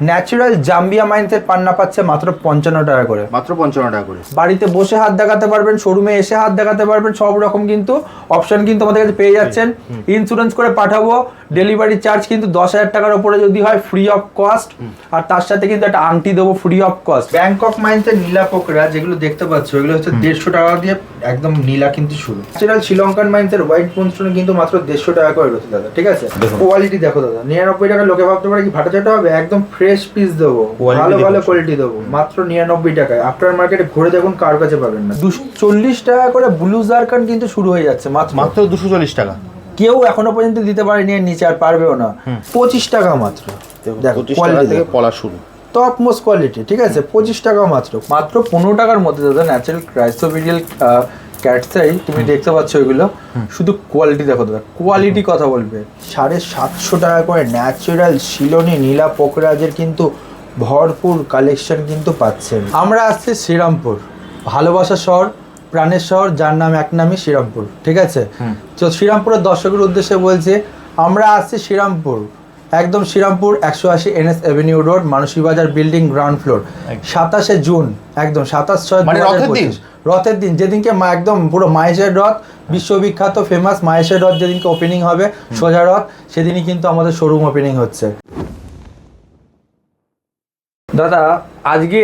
Natural Zambia মাইন্সের পান্না পাচ্ছে মাত্র পঞ্চান্ন টাকা করে। মাত্র পঞ্চান্ন টাকা করে। বাড়িতে বসে হাত দেখাতে পারবেন শোরুমে এসে হাত দেখাতে পারবেন সব রকম কিন্তু অপশন কিন্তু আমাদের কাছে পেয়ে যাচ্ছেন। ইন্স্যুরেন্স করে পাঠাবো ডেলিভারি চার্জ কিন্তু দশ হাজার টাকার উপরে যদি হয় ফ্রি অফ কস্ট আর তার সাথে কিন্তু একটা আংটি দেবো ফ্রি অফ কস্ট ব্যাংকক মাইন্সের নীলা পোকরা যেগুলো দেখতে পাচ্ছ এগুলো হচ্ছে দেড়শো টাকা দিয়ে একদম নীলা কিন্তু শুরু। ন্যাচারাল শ্রীলঙ্কান মাইন্সের হোয়াইট পুনস্টোন কিন্তু মাত্র দেড়শো টাকা করে রয়েছে দাদা ঠিক আছে? কোয়ালিটি দেখো দাদা। নিরানব্বই টাকা লোকে ভাবতে পারে কি ভাটা চাটা হবে? একদম ফ্রেশ পিস দেবো ভালো ভালো কোয়ালিটি দেবো মাত্র নিরানব্বই টাকায়। আফটার মার্কেটে ঘুরে দেখুন কার কাছে পাবেন না। দুশো চল্লিশ টাকা করে ব্লু জারকান কিন্তু শুরু হয়ে যাচ্ছে মাত্র। মাত্র দুশো চল্লিশ টাকা। কেউ এখনও পর্যন্ত দিতে পারেনি এর নিচে আর পারবেও না। পঁচিশ টাকা মাত্র। দেখো কোয়ালিটি থেকে পলা শুরু। টপ মোস্ট কোয়ালিটি ঠিক আছে? পঁচিশ টাকা মাত্র। মাত্র পনেরো টাকার মধ্যে দাদা ন্যাচারাল ক্রাইসোবিডিয়াল ক্যাটসাই তুমি দেখতে পাচ্ছ ওইগুলো। শুধু কোয়ালিটি দেখো দাদা কোয়ালিটি কথা বলবে। সাড়ে সাতশো টাকা করে ন্যাচারাল শিলনি নীলা পোকরাজের কিন্তু ভরপুর কালেকশন কিন্তু পাচ্ছেন। আমরা আসছি শ্রীরামপুর ভালোবাসা শহর প্রাণের শহর যার নাম এক নামই শ্রীরামপুর ঠিক আছে? তো শ্রীরামপুরের দর্শকের উদ্দেশ্যে বলছে আমরা আসছি শ্রীরামপুর। একদম শ্রীরামপুর একশো আশি NS avenue road Mansi Bazar building ground floor. সাতাশে জুন একদম সাতাশ ছয় মানে 2025 রথের দিন? রথের দিন যেদিনকে মা একদম পুরো মাহেশের রথ বিশ্ববিখ্যাত ফেমাস মাহেশের রথ যেদিনকে ওপেনিং হবে সোজা রথ সেদিনই কিন্তু আমাদের শোরুম ওপেনিং হচ্ছে। দাদা আজকে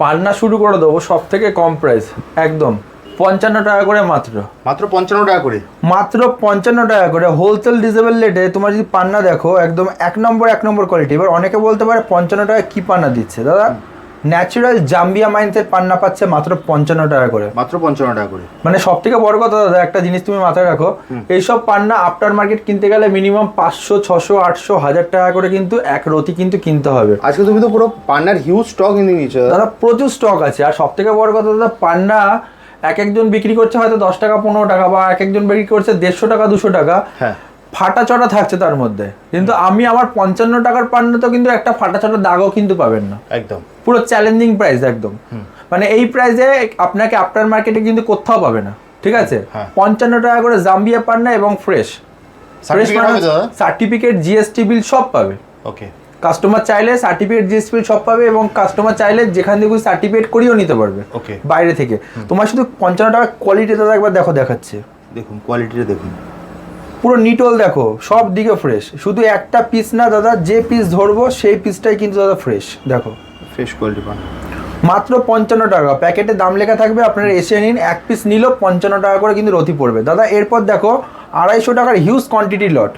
পান্না শুরু করে দেবো সব থেকে কম প্রাইস একদম। পঞ্চান্ন টাকা করে মাত্র। মাত্র পঞ্চান্ন টাকা করে। মাত্র পঞ্চান্ন টাকা করে। হোলসেল ডিজেবল রেটে তোমার যদি পান্না দেখো একদম এক নম্বর এক নম্বর কোয়ালিটি এবার অনেকে বলতে পারে পঞ্চান্ন টাকা কি পান্না দিচ্ছে? দাদা ন্যাচারাল জাম্বিয়া মাইন্সের পান্না পাচ্ছে মাত্র পঞ্চান্ন টাকা করে। মাত্র পঞ্চান্ন টাকা করে। মানে সব থেকে বড় কথা দাদা একটা জিনিস তুমি মাথায় রাখো এইসব পান্না আফটার মার্কেট কিনতে গেলে মিনিমাম পাঁচশো ছশো আটশো হাজার টাকা করে কিন্তু এক রতি কিন্তু কিনতে হবে। আজকে তুমি তো পুরো পান্নার হিউজ স্টক এনে নিয়েছো। দাদা। দাদা প্রচুর স্টক আছে। আর সব থেকে বড় কথা দাদা পান্না এক একজন বিক্রি করছে হয়তো দশ টাকা পনেরো টাকা বা এক একজন বিক্রি করছে দেড়শো টাকা দুশো টাকা। হ্যাঁ। ফাটা চটা থাকছে তার মধ্যে। কিন্তু আমি আমার পঞ্চান্ন টাকার পান্না তো কিন্তু একটা ফাটা চটা দাগও কিন্তু পাবেন না। একদম। পুরো চ্যালেঞ্জিং প্রাইস একদম। মানে এই প্রাইসে আপনাকে আফটার মার্কেটে কিন্তু কোথাও পাবে না। ঠিক আছে? হ্যাঁ। পঞ্চান্ন টাকা করে জাম্বিয়া পান্না এবং fresh fresh? Certificate GST bill সব পাবে। ওকে কাস্টমার চাইলে সার্টিফিকেট জিএসটি বিল সব পাবে এবং কাস্টমার চাইলে যেখান থেকে সার্টিফিকেট করিয়েও নিতে পারবে ওকে বাইরে থেকে। তোমার শুধু পঞ্চান্ন টাকা কোয়ালিটি দাদা একবার দেখো দেখাচ্ছে। দেখুন কোয়ালিটিটা দেখুন। পুরো নিটল দেখো সব দিকে ফ্রেশ শুধু একটা পিস না দাদা যে পিস ধরবো সেই পিসটাই কিন্তু দাদা ফ্রেশ দেখো। ফ্রেশ কোয়ালিটি পান। মাত্র পঞ্চান্ন টাকা। প্যাকেটে দাম লেখা থাকবে আপনারা এসে নিন এক পিস নিলেও পঞ্চান্ন টাকা করে কিন্তু রতি পড়বে। দাদা এরপর দেখো আড়াইশো টাকার হিউজ কোয়ান্টিটি লট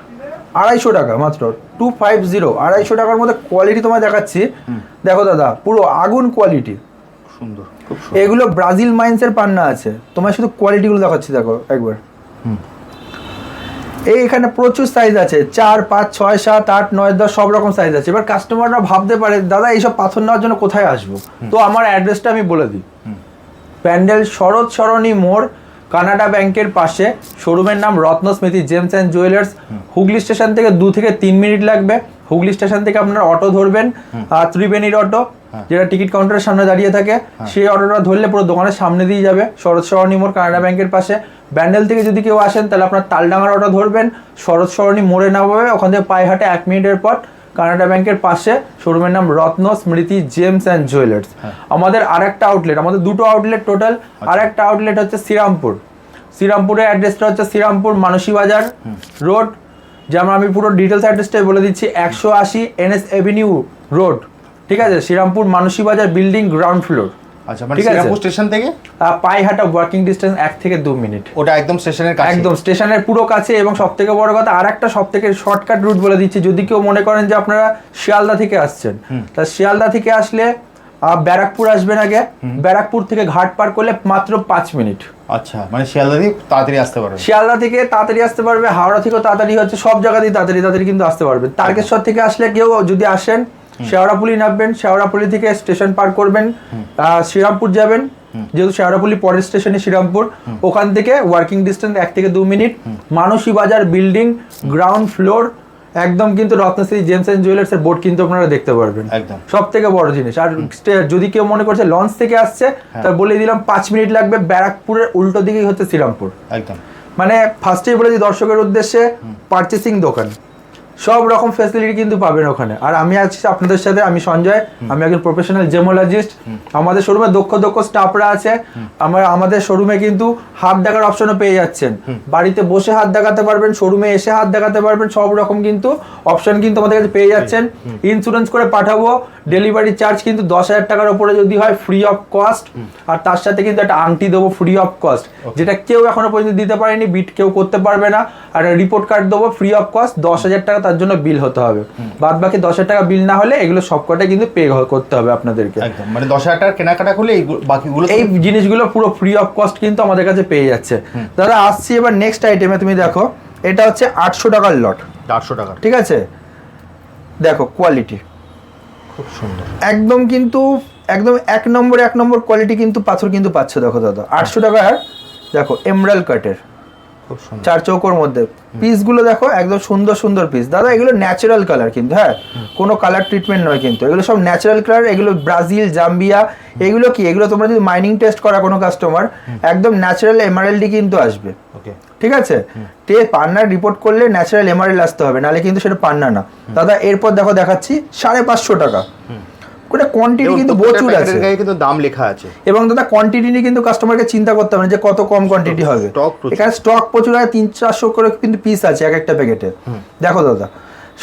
আড়াইশো টাকা মাত্র টু ফাইভ জিরো আড়াইশো টাকার মধ্যে কোয়ালিটি তোমায় দেখাচ্ছি। দেখো দাদা পুরো আগুন কোয়ালিটি সুন্দর এগুলো ব্রাজিল মাইন্সের পান্না আছে। তোমায় শুধু কোয়ালিটিগুলো দেখাচ্ছি দেখো একবার। এই এখানে প্রচুর সাইজ আছে চার পাঁচ ছয় সাত আট নয় দশ সব রকম সাইজ আছে। এবার কাস্টমাররা ভাবতে পারে দাদা এইসব পাথর নেওয়ার জন্য কোথায় আসব? তো আমার অ্যাড্রেসটা আমি বলে দিই। প্যান্ডেল শরৎ সরণী মোড় কানাডা ব্যাংকের পাশে শোরুমের নাম Ratna Smriti gems and jewellers. Hooghly station থেকে দু থেকে তিন মিনিট লাগবে। হুগলি স্টেশন থেকে আপনারা অটো ধরবেন ত্রিবেণীর অটো যেটা টিকিট কাউন্টারের সামনে দাঁড়িয়ে থাকে। সেই অটোটা ধরলে পুরো দোকানের সামনে দিয়ে যাবে শরৎ সরণী মোড় কানাডা ব্যাংকের পাশে। ব্যান্ডেল থেকে যদি কেউ আসেন তাহলে আপনার তালডাঙ্গার অটো ধরবেন শরৎ সরণী মোড়ে নামাবে ওখান থেকে পায়ে হাটে এক মিনিটের পর কানাডা ব্যাংকের পাশে শোরুমের নাম Ratna Smriti gems and jewellers. আমাদের আর একটা আউটলেট আমাদের দুটো আউটলেট টোটাল আর একটা আউটলেট হচ্ছে শ্রীরামপুর। শ্রীরামপুরের অ্যাড্রেসটা হচ্ছে শ্রীরামপুর মানসী বাজার রোড যেমন আমি পুরো ডিটেলস অ্যাড্রেসটাই বলে দিচ্ছি একশো আশি এন এস এভিনিউ রোড ঠিক আছে? শ্রীরামপুর মানসী বাজার বিল্ডিং গ্রাউন্ড ফ্লোর আচ্ছা মানে শ্রীরামপুর স্টেশন থেকে? পাইহাটা ওয়ার্কিং ডিস্টেন্স এক থেকে দু মিনিট ওটা একদম স্টেশনের কাছে। একদম স্টেশনের পুরো কাছে এবং সব থেকে বড় কথা আর একটা সব থেকে শর্টকাট রুট বলে দিচ্ছি। যদি কেউ মনে করেন যে আপনারা শিয়ালদা থেকে আসছেন তা শিয়ালদা থেকে আসলে ব্যারাকপুর আসবেন আগে। ব্যারাকপুর থেকে ঘাট পার করলে মাত্র পাঁচ মিনিট আচ্ছা মানে শিয়ালদা দিয়ে তাড়াতাড়ি আসতে পারবে শিয়ালদা থেকে তাড়াতাড়ি আসতে পারবে হাওড়া থেকেও তাড়াতাড়ি হচ্ছে সব জায়গাতেই তাড়াতাড়ি তাড়াতাড়ি কিন্তু আসতে পারবে তারকেশ্বর থেকে আসলে কেউ যদি আসেন শেওড়াপুলি নামবেন শেওড়াপুলি থেকে স্টেশন পার করবেন শ্রীরামপুর যাবেন যেহেতু শেওড়াপুলি পরের স্টেশনে শ্রীরামপুর ওখান থেকে ওয়ার্কিং ডিস্টেন্স এক থেকে দু মিনিট মানসী বাজার বিল্ডিং গ্রাউন্ড ফ্লোর একদম কিন্তু রত্নশ্রী জেমস অ্যান্ড জুয়েলার্স এর বোর্ড কিন্তু আপনারা দেখতে পারবেন। একদম। সব থেকে বড় জিনিস। আর যদি কেউ মনে করছে লঞ্চ থেকে আসছে তার বলে দিলাম পাঁচ মিনিট লাগবে ব্যারাকপুরের উল্টো দিকেই হচ্ছে শ্রীরামপুর। একদম। মানে ফার্স্টেই বলে দিই দর্শকের উদ্দেশ্যে পারচেসিং দোকান। সব রকম ফ্যাসিলিটি কিন্তু পাবেন ওখানে। আর আমি আছি আপনাদের সাথে আমি সঞ্জয় আমি একজন প্রফেশনাল জেমোলজিস্ট আমাদের শোরুমে দক্ষ দক্ষ স্টাফরা আছে। আমরা আমাদের শোরুমে কিন্তু হাত দেখার অপশনও পেয়ে যাচ্ছেন। বাড়িতে বসে হাত দেখাতে পারবেন শোরুমে এসে হাত দেখাতে পারবেন সব রকম কিন্তু অপশন কিন্তু আমাদের কাছে পেয়ে যাচ্ছেন। ইন্স্যুরেন্স করে পাঠাবো ডেলিভারি চার্জ কিন্তু দশ হাজার টাকার উপরে যদি হয় ফ্রি অফ কস্ট আর তার সাথে কিন্তু একটা আংটি দেবো ফ্রি অফ কস্ট যেটা কেউ এখনও পর্যন্ত দিতে পারেনি বিট কেউ করতে পারবে না। আর রিপোর্ট কার্ড দেবো ফ্রি অফ কস্ট দশ হাজার টাকা তার জন্য বিল হতে হবে। বাদ বাকি দশ হাজার টাকা বিল না হলে এগুলো সবকটা কিন্তু পে করতে হবে আপনাদেরকে। একদম মানে দশ হাজার টাকার কেনাকাটা করলে এই বাকিগুলো এই জিনিসগুলো পুরো ফ্রি অফ কস্ট কিন্তু আমাদের কাছে পেয়ে যাচ্ছে। দাদা আসছি এবার নেক্সট আইটেমে তুমি দেখো এটা হচ্ছে আটশো টাকার লট আটশো টাকা ঠিক আছে? দেখো কোয়ালিটি খুব সুন্দর। একদম কিন্তু একদম এক নম্বর এক নম্বর কোয়ালিটি কিন্তু পাথর কিন্তু পাচ্ছ দেখো দাদা। আটশো টাকার দেখো এমরাল কাটের চার চৌকোর মধ্যে। পিসগুলো দেখো একদম সুন্দর সুন্দর পিস দাদা এগুলো ন্যাচারাল কালার কিন্তু হ্যাঁ? কোনো কালার ট্রিটমেন্ট নয় কিন্তু। এগুলো সব ন্যাচারাল কালার এগুলো ব্রাজিল জাম্বিয়া এগুলো কি? এগুলো তোমরা যদি মাইনিং টেস্ট করা কোনো কাস্টমার একদম ন্যাচারাল এমারেলডি কিন্তু আসবে। ওকে ঠিক আছে? তে পান্নার রিপোর্ট করলে ন্যাচারাল এমআরএল আসতে হবে নাহলে কিন্তু সেটা পান্না না। দাদা এরপর দেখো দেখাচ্ছি সাড়ে পাঁচশো টাকা। ওটা কোয়ান্টিটি কিন্তু প্রচুর আছে। গায়ে কিন্তু দাম লেখা আছে। এবং দাদা কোয়ান্টিটি নিয়ে কিন্তু কাস্টমারকে চিন্তা করতে হবে না যে কত কম কোয়ান্টিটি হবে। এখানে স্টক প্রচুর আছে তিন চারশো করে কিন্তু পিস আছে এক একটা প্যাকেটে দেখো দাদা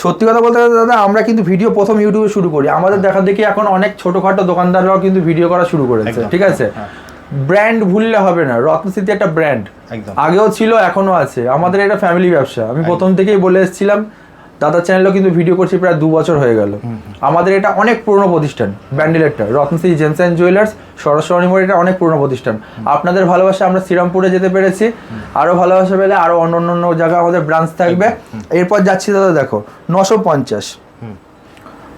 সত্যি কথা বলতে গেলে দাদা আমরা কিন্তু ভিডিও প্রথম ইউটিউবে শুরু করি। আমাদের দেখা দেখি এখন অনেক ছোটখাটো দোকানদাররাও কিন্তু ভিডিও করা শুরু করেছে ঠিক আছে? হ্যাঁ। ব্র্যান্ড ভুললে হবে না রত্নস্থিতি একটা ব্র্যান্ড আগেও ছিল এখনও আছে। আমাদের এটা ফ্যামিলি ব্যবসা। আমি প্রথম থেকেই বলে এসেছিলাম দাদা চ্যানেলও কিন্তু ভিডিও করছি প্রায় দু বছর হয়ে গেল। আমাদের এটা অনেক পুরনো প্রতিষ্ঠান ব্যান্ডেলেরটা Ratnashree gems and jewellers Saraswati মোড় এটা অনেক পুরনো প্রতিষ্ঠান। আপনাদের ভালোবাসা আমরা শ্রীরামপুরে যেতে পেরেছি আরও ভালোবাসা পেলে আরও অন্য অন্য জায়গায় আমাদের ব্রাঞ্চ থাকবে। এরপর যাচ্ছি দাদা দেখো নশো পঞ্চাশ।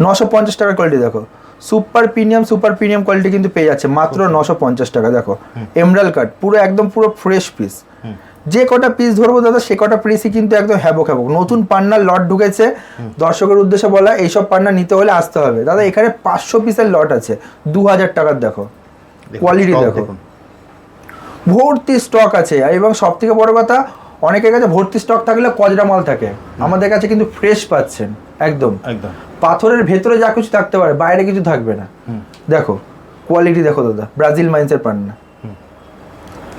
নশো পঞ্চাশ টাকার কোয়ালিটি দেখো। Super premium super premium quality কিন্তু পেয়ে যাচ্ছে মাত্র নশো পঞ্চাশ টাকা দেখো। এমরাল কাট পুরো একদম পুরো ফ্রেশ পিস যে কটা পিস ধরবো দাদা সে কটা পিসই কিন্তু একদম হ্যাবক হ্যাবক। নতুন পান্নার লট ঢুকেছে। দর্শকের উদ্দেশ্যে বলা এইসব পান্না নিতে হলে আসতে হবে। দাদা এখানে পাঁচশো পিসের লট আছে। দু হাজার টাকার দেখো। কোয়ালিটি দেখো। ভর্তি স্টক আছে। এবং সব থেকে বড় কথা অনেকের কাছে ভর্তি স্টক থাকলে কজরা মাল থাকে। আমাদের কাছে কিন্তু ফ্রেশ পাচ্ছেন একদম। একদম। পাথরের ভেতরে যা কিছু থাকতে পারে বাইরে কিছু থাকবে না। দেখো কোয়ালিটি দেখো দাদা ব্রাজিল মাইন্সের পান্না।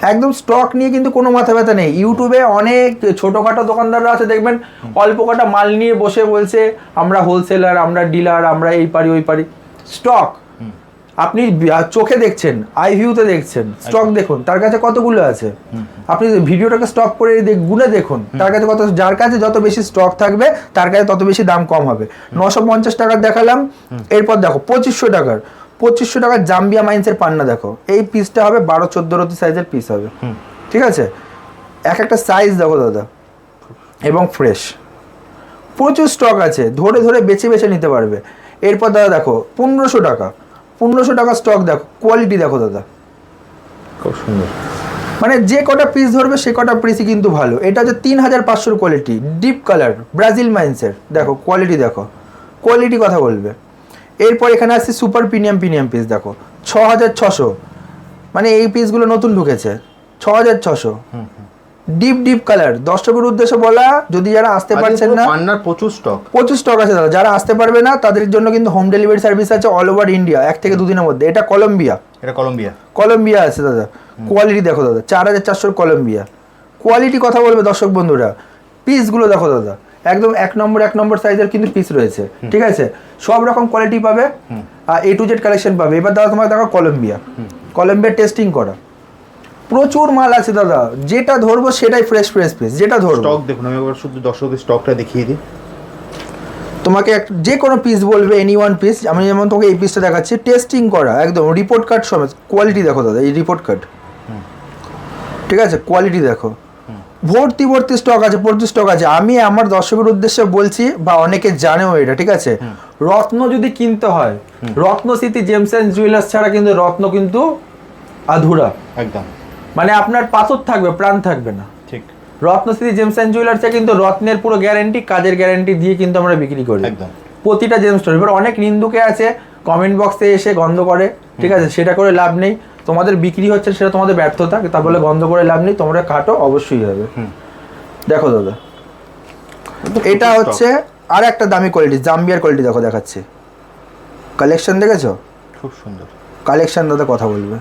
একদম স্টক নিয়ে কিন্তু কোনো মাথা ব্যথা নেই। ইউটিউবে অনেক ছোটোখাটো দোকানদাররা আছে দেখবেন অল্প কটা মাল নিয়ে বসে বলছে আমরা হোলসেলার আমরা ডিলার আমরা এই পারি ওই পারি। স্টক আপনি চোখে দেখছেন আই ভিউতে দেখছেন স্টক দেখুন তার কাছে কতগুলো আছে? আপনি ভিডিওটাকে স্টক করে দেখ- গুনে দেখুন তার কাছে কত যার কাছে যত বেশি স্টক থাকবে তার কাছে তত বেশি দাম কম হবে। নশো পঞ্চাশ টাকার দেখালাম এরপর দেখো পঁচিশশো টাকার। পঁচিশশো টাকা জাম্বিয়া মাইন্সের পান্না দেখো। এই পিসটা হবে বারো চোদ্দ রতি সাইজের পিস হবে। ঠিক আছে? এক একটা সাইজ দেখো দাদা। এবং ফ্রেশ প্রচুর স্টক আছে। ধরে ধরে বেছে বেছে নিতে পারবে। এরপর দাদা দেখো পনেরোশো টাকা। পনেরোশো টাকা স্টক দেখো। কোয়ালিটি দেখো দাদা। খুব সুন্দর। মানে যে কটা পিস ধরবে সে কটা পিসই কিন্তু ভালো। এটা হচ্ছে তিন হাজার পাঁচশোর কোয়ালিটি ডিপ কালার ব্রাজিল মাইন্সের দেখো কোয়ালিটি দেখো। কোয়ালিটি কথা বলবে। এরপর এখানে আসছে সুপার প্রিমিয়াম প্রিমিয়াম পিস দেখো। ছ হাজার ছশো। মানে এই পিসগুলো নতুন ঢুকেছে। ছ হাজার ছশো ডিপ ডিপ কালার। দর্শকের উদ্দেশ্যে বলা যদি যারা আসতে পারছেন না পান্নার প্রচুর স্টক প্রচুর স্টক আছে দাদা। যারা আসতে পারবে না তাদের জন্য কিন্তু হোম ডেলিভারি সার্ভিস আছে অল ওভার ইন্ডিয়া এক থেকে দুদিনের মধ্যে। এটা কলম্বিয়া এটা কলম্বিয়া কলম্বিয়া আছে দাদা। কোয়ালিটি দেখো দাদা। চার হাজার চারশোর কলম্বিয়া কোয়ালিটি কথা বলবে দর্শক বন্ধুরা। পিসগুলো দেখো দাদা। একদম এক নম্বর এক নম্বর সাইজের কিন্তু পিস রয়েছে। ঠিক আছে? সব রকম কোয়ালিটি পাবে। আর এ টু জেড কালেকশন পাবে। এবার দাদা তোমাকে দেখো কলম্বিয়া কলম্বিয়া টেস্টিং করা। প্রচুর মাল আছে দাদা। যেটা ধরবো সেটাই ফ্রেশ ফ্রেশ পিস যেটা ধরবো। স্টক দেখুন আমি একবার শুধু দর্শকদের স্টকটা দেখিয়ে দিই। তোমাকে এক- যে কোনো পিস বলবে এনি ওয়ান পিস আমি যেমন তোমাকে এই পিসটা দেখাচ্ছি টেস্টিং করা। একদম রিপোর্ট কার্ড সমেত। কোয়ালিটি দেখো দাদা এই রিপোর্ট কার্ড ঠিক আছে? কোয়ালিটি দেখো। ভর্তি ভর্তি স্টক আছে ভর্তি স্টক আছে। আমি আমার দর্শকের উদ্দেশ্যে বলছি বা অনেকে জানেও এটা ঠিক আছে? রত্ন যদি কিনতে হয় রত্ন স্মৃতি জেমস অ্যান্ড জুয়েলার্স ছাড়া কিন্তু রত্ন কিন্তু আধুরা। একদম। মানে আপনার পাথর থাকবে প্রাণ থাকবে না। ঠিক। রত্ন রত্নশ্রী জেমস অ্যান্ড জুয়েলার্সে কিন্তু রত্নের পুরো গ্যারেন্টি কাজের গ্যারেন্টি দিয়ে কিন্তু আমরা বিক্রি করি। একদম। প্রতিটা জেমস স্টোর এবার অনেক নিন্দুকে আছে কমেন্ট বক্সে এসে গন্ধ করে ঠিক আছে? সেটা করে লাভ নেই। তোমাদের বিক্রি হচ্ছে সেটা তোমাদের ব্যর্থতা তা বলে গন্ধ করে লাভ নেই তোমরা কাটো অবশ্যই হবে। দেখো দাদা। এটা হচ্ছে আর একটা দামি কোয়ালিটি জাম্বিয়ার কোয়ালিটি দেখো দেখাচ্ছি। কালেকশন দেখেছ? খুব সুন্দর। কালেকশন দাদা কথা বলবে।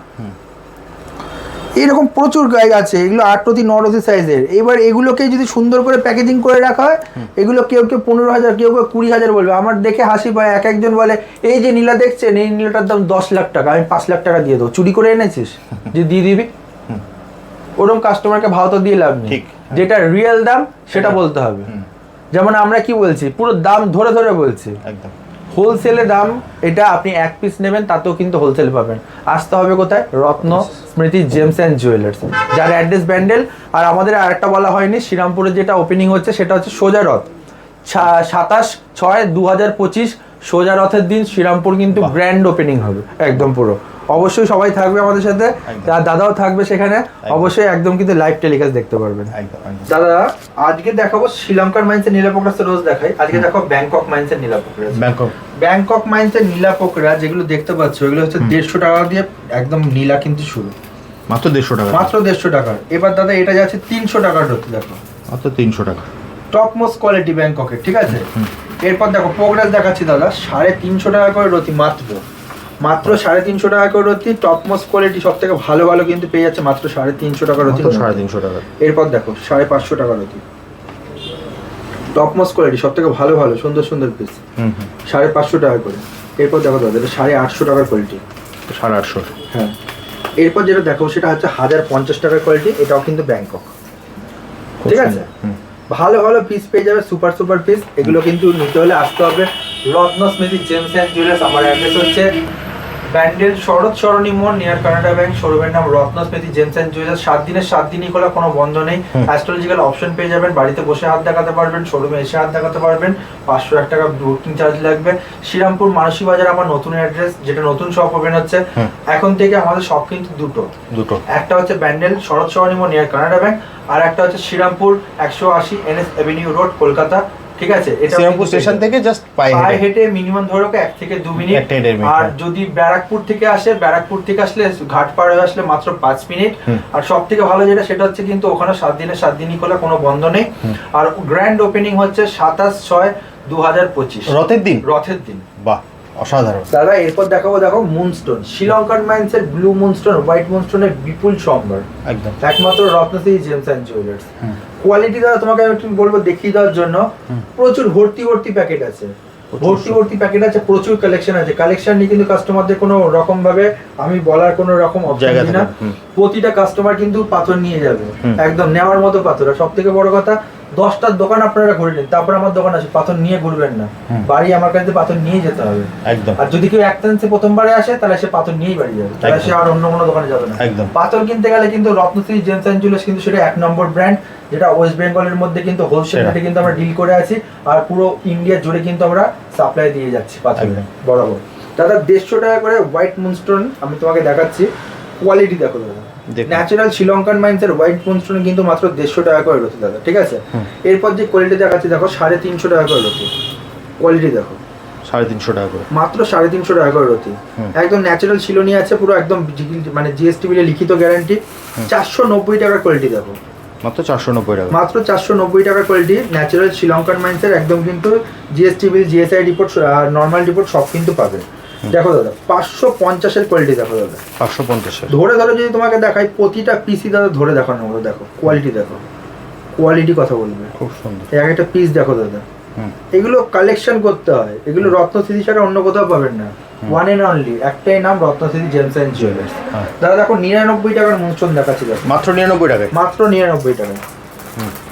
এরকম প্রচুর গাই আছে এগুলো আট রতি ন রতি সাইজের এবার এগুলোকে যদি সুন্দর করে প্যাকেজিং করে রাখা হয় এগুলো কেউ কেউ পনেরো হাজার কেউ কেউ কুড়ি হাজার বলবে। আমার দেখে হাসি পায় এক একজন বলে এই যে নীলা দেখছেন এই নীলাটার দাম দশ লাখ টাকা আমি পাঁচ লাখ টাকা দিয়ে দেবো। চুরি করে এনেছিস? যে দিয়ে দিবি? ওরকম কাস্টমারকে ভাও তো দিয়ে লাভ নেই। ঠিক। যেটা রিয়েল দাম সেটা বলতে হবে। যেমন আমরা কি বলছি পুরো দাম ধরে ধরে বলছি। একদম। হোলসেলে দাম এটা আপনি এক পিস নেবেন তাতেও কিন্তু হোলসেল পাবেন। আসতে হবে কোথায়? Ratna Smriti gems and jewellers. যার অ্যাড্রেস ব্যান্ডেল আর আমাদের আর একটা বলা হয়নি শ্রীরামপুরে যেটা ওপেনিং হচ্ছে সেটা হচ্ছে সোজা রথ। সাতাশ ছয় দু হাজার পঁচিশ সোজা রথের দিন শ্রীরামপুর কিন্তু গ্র্যান্ড ওপেনিং হবে একদম পুরো। অবশ্যই সবাই থাকবে আমাদের সাথে। দাদাও থাকবে সেখানে অবশ্যই একদম কিন্তু লাইভ টেলিকাস্ট দেখতে পারবেন। দাদা আজকে দেখাবো শ্রীলঙ্কার মাইন্সের নীলাপোকরা রোজ দেখাই। আজকে দেখো ব্যাংকক মাইন্সের নীলাপোকরা ব্যাংকক ব্যাংকক মাইন্সের নীলা পোকরা যেগুলো দেখতে পাচ্ছ এগুলো হচ্ছে দেড়শো টাকা দিয়ে একদম নীলা কিন্তু শুরু। মাত্র দেড়শো টাকা। মাত্র দেড়শো টাকার এবার দাদা এটা যাচ্ছে তিনশো টাকার রতি দেখো। মাত্র তিনশো টাকা। টপ মোস্ট কোয়ালিটি ব্যাংককের ঠিক আছে? এরপর দেখো প্রোগ্রেস দেখাচ্ছি দাদা সাড়ে তিনশো টাকা করে রতি মাত্র। মাত্র সাড়ে তিনশো টাকা করে রতি টপ মোস্ট কোয়ালিটি সব থেকে ভালো ভালো কিন্তু পেয়ে যাচ্ছে মাত্র সাড়ে তিনশো টাকা রতি সাড়ে তিনশো টাকা। এরপর দেখো সাড়ে পাঁচশো টাকা রতি টপ মোস্ট কোয়ালিটি সব থেকে ভালো ভালো সুন্দর সুন্দর পিস সাড়ে পাঁচশো টাকা করে। এরপর দেখো দাদা এটা সাড়ে আটশো টাকার কোয়ালিটি সাড়ে আটশো। হ্যাঁ। এরপর যেটা দেখো সেটা হচ্ছে হাজার পঞ্চাশ টাকার কোয়ালিটি এটাও কিন্তু ব্যাংকক। ঠিক আছে? ভালো ভালো পিস পেয়ে যাবে সুপার সুপার পিস এগুলো কিন্তু নিতে হলে আসতে হবে Ratna Smriti gems and jewellers আমার অ্যাড্রেস হচ্ছে ব্যান্ডেল শরৎ সরণী মোড় নিয়ার কানাডা ব্যাংক শোরুমের নাম Ratna Smriti gems and jewellers সাত দিনের সাত দিনই খোলা কোনো বন্ধ নেই। অ্যাস্ট্রোলজিক্যাল অপশন পেয়ে যাবেন বাড়িতে বসে হাত দেখাতে পারবেন শোরুমে এসে হাত দেখাতে পারবেন পাঁচশো এক টাকা বুকিং চার্জ লাগবে। শ্রীরামপুর মানসী বাজার আমার নতুন অ্যাড্রেস যেটা নতুন শপ ওপেন হচ্ছে। এখন থেকে আমাদের শপ কিন্তু দুটো। দুটো। একটা হচ্ছে ব্যান্ডেল শরৎ সরণী মোড় নিয়ার কানাডা ব্যাংক আর একটা হচ্ছে শ্রীরামপুর একশো আশি এনএস এভিনিউ রোড কলকাতা। ঠিক আছে? এটা শ্রীরামপুর স্টেশন থেকে জাস্ট পায়ে হেঁটে। হেঁটে মিনিমাম ধরো এক থেকে দু মিনিট। আর হ্যাঁ। যদি ব্যারাকপুর থেকে আসে ব্যারাকপুর থেকে আসলে ঘাট পার হয়ে আসলে মাত্র পাঁচ মিনিট। আর সব থেকে ভালো যেটা সেটা হচ্ছে কিন্তু ওখানে সাত দিনে সাত দিনই খোলা কোনো বন্ধ নেই। আর গ্র্যান্ড ওপেনিং হচ্ছে সাতাশ ছয় দু হাজার পঁচিশ। রথের দিন? রথের দিন। অসাধারণ। দাদা এরপর দেখাবো দেখো মুনস্টোন শ্রীলঙ্কান মাইন্সের ব্লু মুনস্টোন হোয়াইট মুনস্টোনের বিপুল সম্ভার। একদম। একমাত্র Ratnashree gems and jewellers quality দাদা তোমাকে আমি একটু বলব দেখিয়ে দেওয়ার জন্য প্রচুর ভর্তি ভর্তি প্যাকেট আছে। ভর্তি ভর্তি প্যাকেট আছে প্রচুর কালেকশন আছে। কালেকশন নিয়ে কিন্তু কাস্টমারদের কোনো রকম ভাবে আমি বলার কোনো রকম জায়গা না। প্রতিটা কাস্টমার কিন্তু পাথর নিয়ে যাবে। একদম নেওয়ার মতো পাথর। আর সব থেকে বড় কথা দশটার দোকান আপনারা ঘুরে নিন তারপর আমার দোকান আছে পাথর নিয়ে ঘুরবেন না। বাড়ি আমার কাছে পাথর নিয়ে যেতে হবে। একদম। আর যদি কেউ একটান্সে প্রথমবারে আসে তাহলে সে পাথর নিয়েই বাড়ি যাবে। তাহলে সে আর অন্য কোনো দোকানে যাবে না। একদম। পাথর কিনতে গেলে কিন্তু রত্নশ্রী জেমস অ্যান্ড জুয়েলার্স কিন্তু সেটা এক নম্বর ব্র্যান্ড যেটা ওয়েস্ট বেঙ্গলের মধ্যে কিন্তু হোলসেল। রেটে কিন্তু আমরা ডিল করে আছি আর পুরো ইন্ডিয়া জুড়ে কিন্তু আমরা সাপ্লাই দিয়ে যাচ্ছি পাথর। বরাবর। দাদা দেড়শো টাকা করে হোয়াইট মুনস্টোন আমি তোমাকে দেখাচ্ছি। কোয়ালিটি দেখো দাদা। ন্যাচারাল শ্রীলঙ্কান মাইন্সের হোয়াইট মুনস্টোন কিন্তু মাত্র দেড়শো টাকা করে রয়েছে দাদা ঠিক আছে? এরপর যে কোয়ালিটি দেখাচ্ছি দেখো সাড়ে তিনশো টাকা করে রয়েছে। কোয়ালিটি দেখো। সাড়ে তিনশো টাকা করে। মাত্র সাড়ে তিনশো টাকা করে রতি একদম ন্যাচারাল শিলনি আছে পুরো একদম মানে জিএসটি বিলে লিখিত গ্যারান্টি চারশো নব্বই টাকার কোয়ালিটি দেখো। মাত্র চারশো নব্বই টাকা। মাত্র চারশো নব্বই টাকার কোয়ালিটি ন্যাচারাল শ্রীলঙ্কান মাইন্সের একদম কিন্তু GST bill GSI report normal report সব কিন্তু পাবে। দেখো দাদা পাঁচশো পঞ্চাশের কোয়ালিটি দেখো দাদা। পাঁচশো পঞ্চাশের। ধরে ধরে যদি তোমাকে দেখাই প্রতিটা পিসি দাদা ধরে দেখানো হলো দেখো কোয়ালিটি দেখো। কোয়ালিটি কথা বলবে। খুব সুন্দর। এক একটা পিস দেখো দাদা। হুম। এগুলো কালেকশন করতে হয়। এগুলো রত্নস্থিতি ছাড়া অন্য কোথাও পাবেন না। ওয়ান এন্ড অনলি একটাই নাম রত্নস্থিতি জেমস অ্যান্ড জুয়েলার্স। দাদা দেখো নিরানব্বই টাকার মুনস্টোন দেখাচ্ছি মাত্র নিরানব্বই টাকায়? মাত্র নিরানব্বই টাকা দেখুন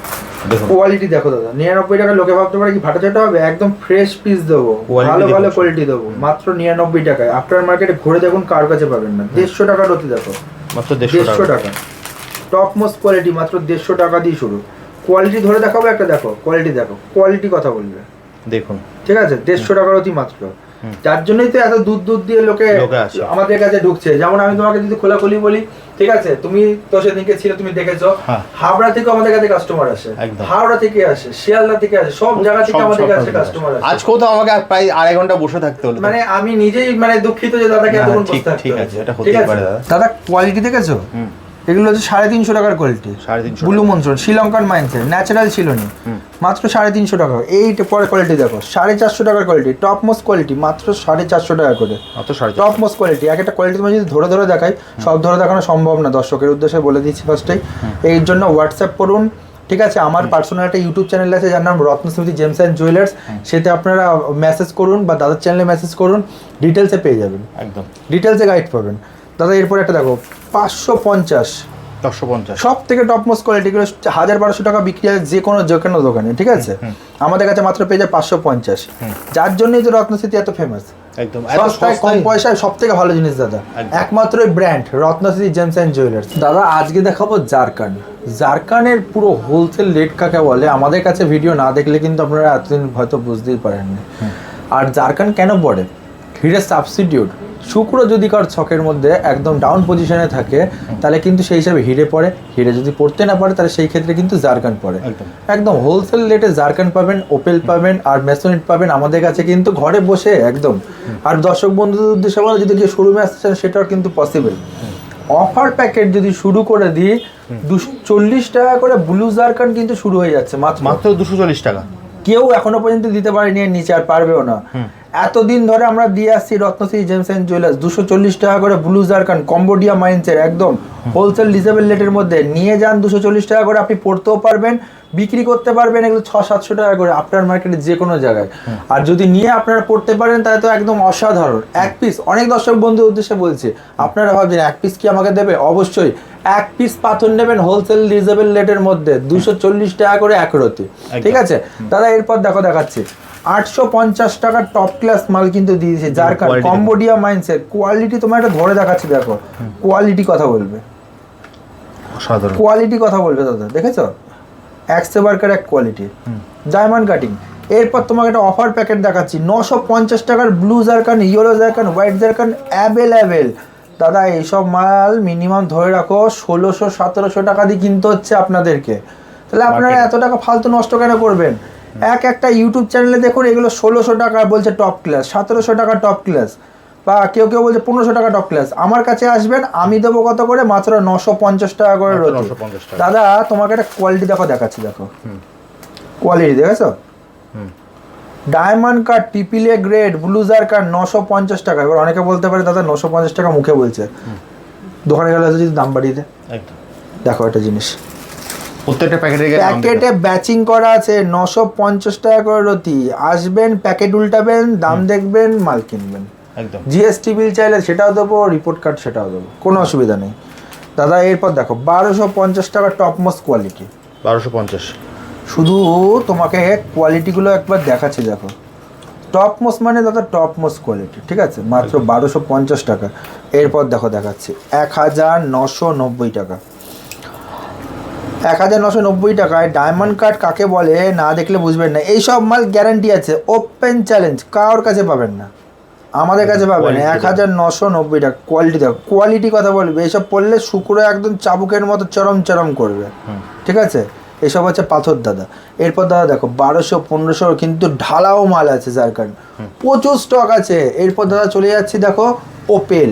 কোয়ালিটি দেখো দাদা নিরানব্বই টাকা লোকে ভাবতে পারে কি ভাটা চাটা হবে? একদম ফ্রেশ পিস দেবো। ভালো ভালো কোয়ালিটি দেবো। মাত্র নিরানব্বই টাকায়। আফটার মার্কেটে ঘুরে দেখুন কার কাছে পাবেন না। দেড়শো টাকার অতি দেখো। মাত্র দেড়শো টাকা। টপ মোস্ট কোয়ালিটি মাত্র দেড়শো টাকা দিয়ে শুরু। কোয়ালিটি ধরে দেখাবো একটা দেখো। কোয়ালিটি দেখো। কোয়ালিটি কথা বলবে। দেখুন। ঠিক আছে? দেড়শো টাকার অতি মাত্র। যার জন্যই তো এত দুধ দুধ দিয়ে লোকে আমাদের কাছে ঢুকছে। যেমন আমি তোমাকে যদি খোলাখুলি বলি ঠিক আছে তুমি তো সেদিনকে ছিল তুমি দেখেছ। হ্যাঁ। হাবড়া থেকে আমাদের কাছে কাস্টমার আসে। হাওড়া থেকে আসে শিয়ালদা থেকে আসে সব জায়গা থেকে আমাদের কাছে কাস্টমার আছে। আসে। আজকেও তো আমাকে প্রায় আড়াই ঘণ্টা বসে থাকতে হলো। মানে আমি নিজেই মানে দুঃখিত যে দাদাকে এতক্ষণ ঠিক- বসে থাকতে ঠিক আছে, এটা হতে পারে দাদা। দাদা কোয়ালিটি দেখেছ? হুম। এগুলো হচ্ছে সাড়ে তিনশো টাকার কোয়ালিটি ব্লু মনসুন শ্রীলঙ্কার মাইন্সের ন্যাচারাল ছিল নি। মাত্র সাড়ে তিনশো টাকা। এইটা পরে কোয়ালিটি দেখো সাড়ে চারশো টাকার কোয়ালিটি টপ মোস্ট কোয়ালিটি মাত্র সাড়ে চারশো টাকা করে। টপ মোস্ট কোয়ালিটি এক একটা কোয়ালিটি তুমি যদি ধরে ধরে দেখাই সব ধরে দেখানো সম্ভব না দর্শকের উদ্দেশ্যে বলে দিচ্ছি ফার্স্টেই এর জন্য হোয়াটসঅ্যাপ করুন ঠিক আছে? আমার পার্সোনাল একটা ইউটিউব চ্যানেল আছে যার নাম রত্নস্মৃতি জেমস অ্যান্ড জুয়েলার্স সেতে আপনারা মেসেজ করুন বা দাদার চ্যানেলে মেসেজ করুন ডিটেলসে পেয়ে যাবেন। একদম। ডিটেলসে গাইড পাবেন। দাদা এরপর একটা দেখো পাঁচশো পঞ্চাশ। চারশো পঞ্চাশ। সব থেকে টপ মোস্ট কোয়ালিটি গুলো হাজার বারোশো টাকা বিক্রি হয় যে কোনো যে কোনো দোকানে ঠিক আছে? আমাদের কাছে মাত্র পেয়ে যায় পাঁচশো পঞ্চাশ। যার জন্যই তো রত্নস্মৃতি এত ফেমাস একদম। সস্তায় কম পয়সায় সব থেকে ভালো জিনিস দাদা। একমাত্র brand Ratnashree gems and jewellers দাদা আজকে দেখাবো জারকান। জারকানের পুরো হোলসেল রেট কাকে বলে আমাদের কাছে ভিডিও না দেখলে কিন্তু আপনারা এতদিন হয়তো বুঝতেই পারেননি। আর জারকান কেন পড়ে? হিরে সাবস্টিটিউট শুক্র যদি কার ছকের মধ্যে একদম ডাউন পজিশনে থাকে তাহলে কিন্তু সেই হিসাবে হিরে পড়ে। হিরে যদি পড়তে না পারে তাহলে সেই ক্ষেত্রে কিন্তু জারকান পড়ে। একদম। হোলসেল রেটে জারকান পাবেন ওপেল পাবেন আর মেসোনিট পাবেন। আমাদের কাছে কিন্তু ঘরে বসে একদম। আর দর্শক বন্ধুদের উদ্দেশ্যে বলে যদি কেউ শোরুমে আসতে চান সেটাও কিন্তু পসিবল অফার প্যাকেট যদি শুরু করে দিই দুশো চল্লিশ টাকা করে ব্লু জারকান কিন্তু শুরু হয়ে যাচ্ছে মাত্র। মাত্র দুশো চল্লিশ টাকা। কেউ এখনও পর্যন্ত দিতে পারেনি নিচে আর পারবেও না। এতদিন ধরে আমরা দিয়ে আসছি রত্নশ্রী জেমস অ্যান্ড জুয়েলার্স দুশো চল্লিশ টাকা করে ব্লু জারকান কম্বোডিয়া মাইন্সের একদম হোলসেল ডিজেবল রেটের মধ্যে। নিয়ে যান দুশো চল্লিশ টাকা করে আপনি পড়তেও পারবেন বিক্রি করতে পারবেন এগুলো ছ সাতশো টাকা করে আপনার মার্কেটে যে কোনো জায়গায়। আর যদি নিয়ে আপনারা পড়তে পারেন তাহলে তো একদম অসাধারণ। এক পিস অনেক দর্শক বন্ধুর উদ্দেশ্যে বলছি আপনারা ভাবছেন এক পিস কি আমাকে দেবে? অবশ্যই। এক পিস পাথর নেবেন হোলসেল ডিজেবল রেটের মধ্যে দুশো চল্লিশ টাকা করে এক রতি। ঠিক আছে? দাদা এরপর দেখো দেখাচ্ছি। আটশো পঞ্চাশ টাকার টপ ক্লাস মাল কিন্তু দিয়ে দিয়েছে যার কারণ কম্বোডিয়া মাইন্সের কোয়ালিটি তোমার একটা ধরে দেখাচ্ছি দেখো। কোয়ালিটি কথা বলবে। কোয়ালিটি কথা বলবে দাদা দেখেছ? এক সেবারকার এক কোয়ালিটি ডায়মন্ড কাটিং এরপর তোমাকে একটা অফার প্যাকেট দেখাচ্ছি নশো পঞ্চাশ টাকার blue zircon yellow zircon white zircon available দাদা এইসব মাল মিনিমাম ধরে রাখো ষোলোশো সতেরোশো টাকা দিয়ে কিনতে হচ্ছে আপনাদেরকে। তাহলে আপনারা এত টাকা ফালতু নষ্ট কেন করবেন? এক একটা ইউটিউব চ্যানেলে দেখুন এগুলো ষোলোশো টাকা বলছে টপ ক্লাস সতেরোশো টাকা টপ ক্লাস বা কেউ কেউ বলছে পনেরোশো টাকা টপ ক্লাস আমার কাছে আসবেন আমি দেবো কত করে? মাত্র নশো পঞ্চাশ টাকা করে রয়েছে। দাদা তোমাকে একটা কোয়ালিটি দেখো দেখাচ্ছি দেখো। কোয়ালিটি দেখেছ? ডায়মন্ড কার্ড পিপিলে গ্রেড ব্লুজার কার্ড নশো পঞ্চাশ টাকা। এবার অনেকে বলতে পারে দাদা নশো পঞ্চাশ টাকা মুখে বলছে। দোকানে গেলে যদি দাম বাড়িয়ে দেয়। দেখো একটা জিনিস। প্রত্যেকটা প্যাকেটে প্যাকেটে ব্যাচিং করা আছে নশো পঞ্চাশ টাকা করে রতি আসবেন প্যাকেট উল্টাবেন দাম দেখবেন মাল কিনবেন। একদম। জিএসটি বিল চাইলে সেটাও দেবো রিপোর্ট কার্ড সেটাও দেবো কোনো অসুবিধা নেই। দাদা এরপর দেখো বারোশো পঞ্চাশ টাকা টপ মোস্ট কোয়ালিটি বারোশো পঞ্চাশ। শুধু তোমাকে কোয়ালিটিগুলো একবার দেখাচ্ছি দেখো। টপ মোস্ট মানে দাদা টপ মোস্ট কোয়ালিটি ঠিক আছে? মাত্র বারোশো পঞ্চাশ টাকা। এরপর দেখো দেখাচ্ছি এক হাজার নশো নব্বই টাকা। এক হাজার নশো নব্বই টাকায় ডায়মন্ড কার্ড কাকে বলে না দেখলে বুঝবেন না। এই সব মাল গ্যারান্টি আছে। ওপেন চ্যালেঞ্জ কারোর কাছে পাবেন না। আমাদের কাছে পাবেন এক হাজার নশো নব্বই টাকা। কোয়ালিটি দেখো। কোয়ালিটি কথা বলবে। এইসব পড়লে শুক্র একদম চাবুকের মতো চরম চরম করবে। ঠিক আছে? এসব হচ্ছে পাথর দাদা। এরপর দাদা দেখো বারোশো পনেরোশো কিন্তু ঢালাও মাল আছে যার কারণে। প্রচুর স্টক আছে। এরপর দাদা চলে যাচ্ছি দেখো ওপেল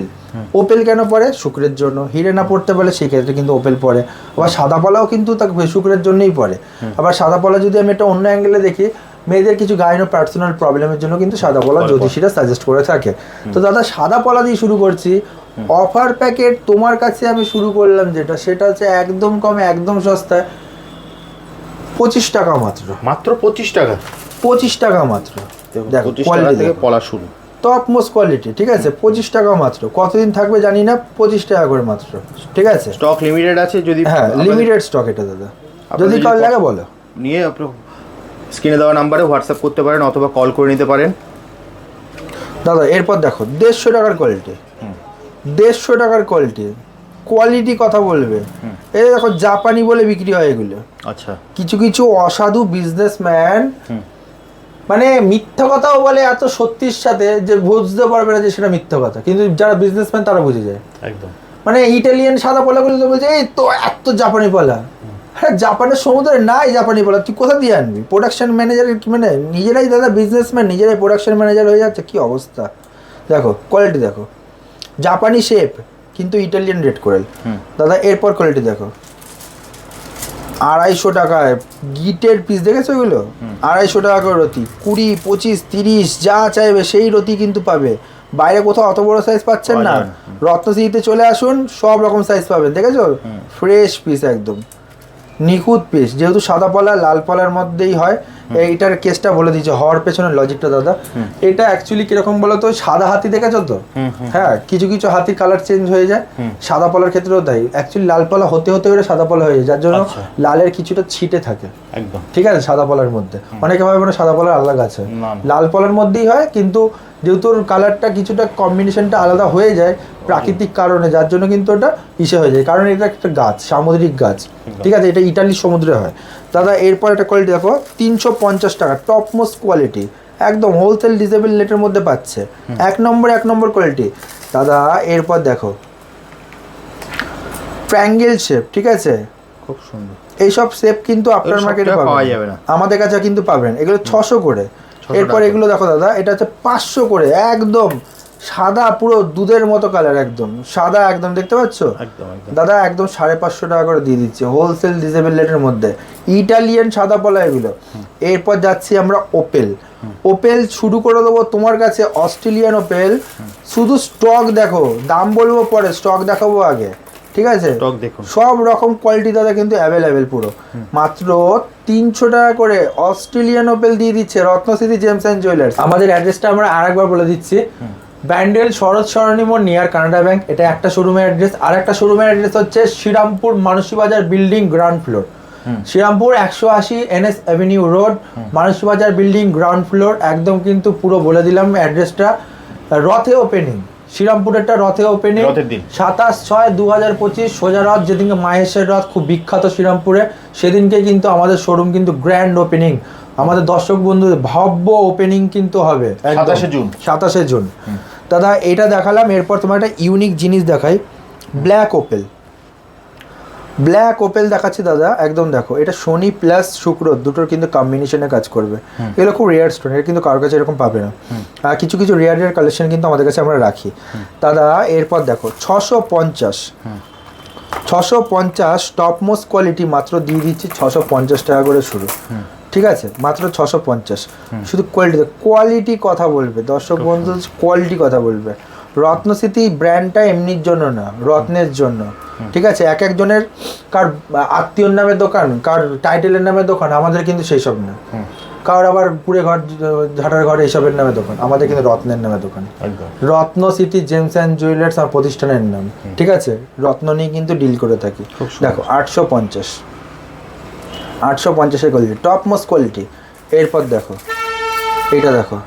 ওপেল কেন পরে? শুক্রের জন্য। হিরে না পড়তে পারলে সেই ক্ষেত্রে কিন্তু ওপেল পড়ে আবার সাদা পলাও কিন্তু তাকে শুক্রের জন্যই পড়ে আবার সাদা পলা যদি আমি একটা অন্য অ্যাঙ্গেলে দেখি মেয়েদের কিছু গাইনো পার্সোনাল প্রবলেমের জন্য কিন্তু সাদা পলা জ্যোতিষীরা সাজেস্ট করে থাকে। তো দাদা সাদা পলা দিয়ে শুরু করছি। অফার প্যাকেট তোমার কাছে আমি শুরু করলাম যেটা সেটা হচ্ছে একদম কমে একদম সস্তায়। পঁচিশ টাকা মাত্র। মাত্র পঁচিশ টাকা? পঁচিশ টাকা মাত্র। দেখো কোয়ালিটি থেকে পলা শুরু। টপ মোস্ট কোয়ালিটি ঠিক আছে? পঁচিশ টাকা মাত্র। কতদিন থাকবে জানি না পঁচিশ টাকা করে মাত্র ঠিক আছে? স্টক লিমিটেড আছে যদি হ্যাঁ লিমিটেড স্টক এটা দাদা। যদি কাল লাগে বলো। নিয়ে আপনি স্ক্রিনে দেওয়া নাম্বারে হোয়াটসঅ্যাপ করতে পারেন অথবা কল করে নিতে পারেন। দাদা এরপর দেখো দেড়শো টাকার কোয়ালিটি দেড়শো টাকার কোয়ালিটি কোয়ালিটি কথা বলবে। এই দেখো জাপানি বলে বিক্রি হয় এগুলো। আচ্ছা। কিছু কিছু অসাধু বিজনেসম্যান মানে মিথ্যা কথাও বলে এত সত্যির সাথে যে বুঝতে পারবে না যে সেটা মিথ্যা কথা। কিন্তু যারা বিজনেসম্যান তারা বুঝে যায়। একদম। মানে ইটালিয়ান সাদা পলাগুলো তো বলছে এই তো এত জাপানি পলা। হ্যাঁ জাপানের সমুদ্রে নাই জাপানি পলা তুই কোথা দিয়ে আনবি? প্রোডাকশন ম্যানেজার মানে নিজেরাই দাদা বিজনেসম্যান নিজেরাই প্রোডাকশন ম্যানেজার হয়ে যাচ্ছে কি অবস্থা? দেখো কোয়ালিটি দেখো। জাপানি শেপ কিন্তু ইটালিয়ান রেড কোরাল। দাদা এরপর কোয়ালিটি দেখো। আড়াইশো টাকায় গিটের পিস দেখেছ ওগুলো আড়াইশো টাকা করে রতি। কুড়ি পঁচিশ তিরিশ যা চাইবে সেই রতি কিন্তু পাবে। বাইরে কোথাও অত বড় সাইজ পাচ্ছেন না। রত্নশ্রীতে চলে আসুন সব রকম সাইজ পাবেন দেখেছ? ফ্রেশ পিস একদম। নিখুঁত পিস যেহেতু সাদা পলা লাল পলার মধ্যেই হয়। এইটার কেসটা বলে দিচ্ছে হওয়ার পেছনে লজিকটা দাদা। এটা অ্যাকচুয়ালি কীরকম বলো তো সাদা হাতি দেখেছ তো। হ্যাঁ কিছু কিছু হাতির কালার চেঞ্জ হয়ে যায়। সাদা পলার ক্ষেত্রেও তাই। অ্যাকচুয়ালি লাল পলা হতে হতে ওটা সাদা পলা হয়ে যায়। যার জন্য আচ্ছা। লালের কিছুটা ছিটে থাকে। একদম। ঠিক আছে সাদা পলার মধ্যে। অনেকে ভাবে মানে সাদা পলার আলাদা আছে। লাল পলার মধ্যেই হয় কিন্তু যেহেতু ওর কালারটা কিছুটা কম্বিনেশনটা আলাদা হয়ে যায় প্রাকৃতিক কারণে যার জন্য কিন্তু ওটা ইসে হয়ে যায়। কারণ এটা একটা গাছ সামুদ্রিক গাছ। ঠিক আছে এটা ইটালির সমুদ্রে হয়। দাদা এরপর একটা কোয়ালিটি দেখো তিনশো পঞ্চাশ টাকা টপ মোস্ট কোয়ালিটি একদম হোলসেল ডিসেবল লেটের মধ্যে পাচ্ছে। এক নম্বর এক নম্বর কোয়ালিটি দাদা এরপর দেখো ট্রায়াঙ্গেল শেপ ঠিক আছে? খুব সুন্দর। এইসব শেপ কিন্তু আপনার মার্কেটে পাওয়া যাবে। না। আমাদের কাছে কিন্তু পাবেন। এগুলো ছশো করে। এরপর এগুলো দেখো দাদা এটা হচ্ছে পাঁচশো করে একদম সাদা পুরো দুধের মতো কালার একদম। সাদা একদম দেখতে পাচ্ছ? দাদা একদম সাড়ে পাঁচশো টাকা করে দিয়ে দিচ্ছে হোলসেল ডিসেবল রেটের মধ্যে। ইটালিয়ান সাদা পলা এগুলো। এরপর যাচ্ছি আমরা ওপেল ওপেল শুরু করে দেবো তোমার কাছে অস্ট্রেলিয়ান ওপেল শুধু স্টক দেখো দাম বলব পরে স্টক দেখাবো আগে ঠিক আছে? সব রকম কোয়ালিটি দাদা কিন্তু অ্যাভেলেবেল পুরো। মাত্র তিনশো টাকা করে অস্ট্রেলিয়ান ওপেল দিয়ে দিচ্ছে রত্নস্মৃতি জেমস অ্যান্ড জুয়েলার্স আমাদের অ্যাড্রেসটা আমরা আরেকবার বলে দিচ্ছি। ব্যান্ডেল শরৎ সরণী মোড় নিয়ার কানাডা ব্যাংক এটা একটা শোরুমের অ্যাড্রেস আর একটা শোরুমের অ্যাড্রেস হচ্ছে শ্রীরামপুর মানসী Bazar building ground floor Serampore একশো আশি এনএস অ্যাভিনিউ রোড মানসী বাজার বিল্ডিং গ্রাউন্ড ফ্লোর একদম কিন্তু পুরো বলে দিলাম অ্যাড্রেসটা রথে ওপেনিং শ্রীরামপুরেরটা রথে ওপেনিং সাতাশ ছয় দু হাজার পঁচিশ সোজা রথ যেদিনকে মাহেশের রথ খুব বিখ্যাত শ্রীরামপুরে। সেদিনকে কিন্তু আমাদের শোরুম কিন্তু গ্র্যান্ড ওপেনিং আমাদের দর্শক বন্ধুদের ভব্য ওপেনিং কিন্তু হবে। 27 জুন। সাতাশে জুন। দাদা এটা দেখালাম এরপর তোমার একটা ইউনিক জিনিস দেখাই। ব্ল্যাক ওপেল ব্ল্যাক ওপেল দেখাচ্ছি দাদা একদম দেখো এটা শনি প্লাস শুক্র দুটোর কিন্তু কম্বিনেশনে কাজ করবে। এগুলো খুব রেয়ার স্টোন এটা কিন্তু কারোর কাছে এরকম পাবে না। আর কিছু কিছু রেয়ার রেয়ার কালেকশন কিন্তু আমাদের কাছে আমরা রাখি। দাদা এরপর দেখো ছশো পঞ্চাশ। ছশো পঞ্চাশ টপ মোস্ট কোয়ালিটি মাত্র দিয়ে দিচ্ছি ছশো পঞ্চাশ টাকা করে শুরু। ঠিক আছে? মাত্র ছশো পঞ্চাশ। শুধু কোয়ালিটি কোয়ালিটি কথা বলবে। দর্শক বন্ধু কোয়ালিটি কথা বলবে। রত্নস্মৃতি ব্র্যান্ডটা এমনির জন্য না রত্নের জন্য। ঠিক আছে? এক একজনের কার আত্মীয়র নামে দোকান কার টাইটেলের নামে দোকান আমাদের কিন্তু সেই সব না। কার আবার পুরে ঘর ঝাটার ঘর এইসবের নামে দোকান আমাদের কিন্তু রত্নের নামে দোকান। Ratna city gems and jewellers আমার প্রতিষ্ঠানের নাম। ঠিক আছে? রত্ন নিয়ে কিন্তু ডিল করে থাকি। দেখো আটশো পঞ্চাশ। আটশো পঞ্চাশের কোয়ালিটি টপ মোস্ট কোয়ালিটি এরপর দেখো এটা দেখো।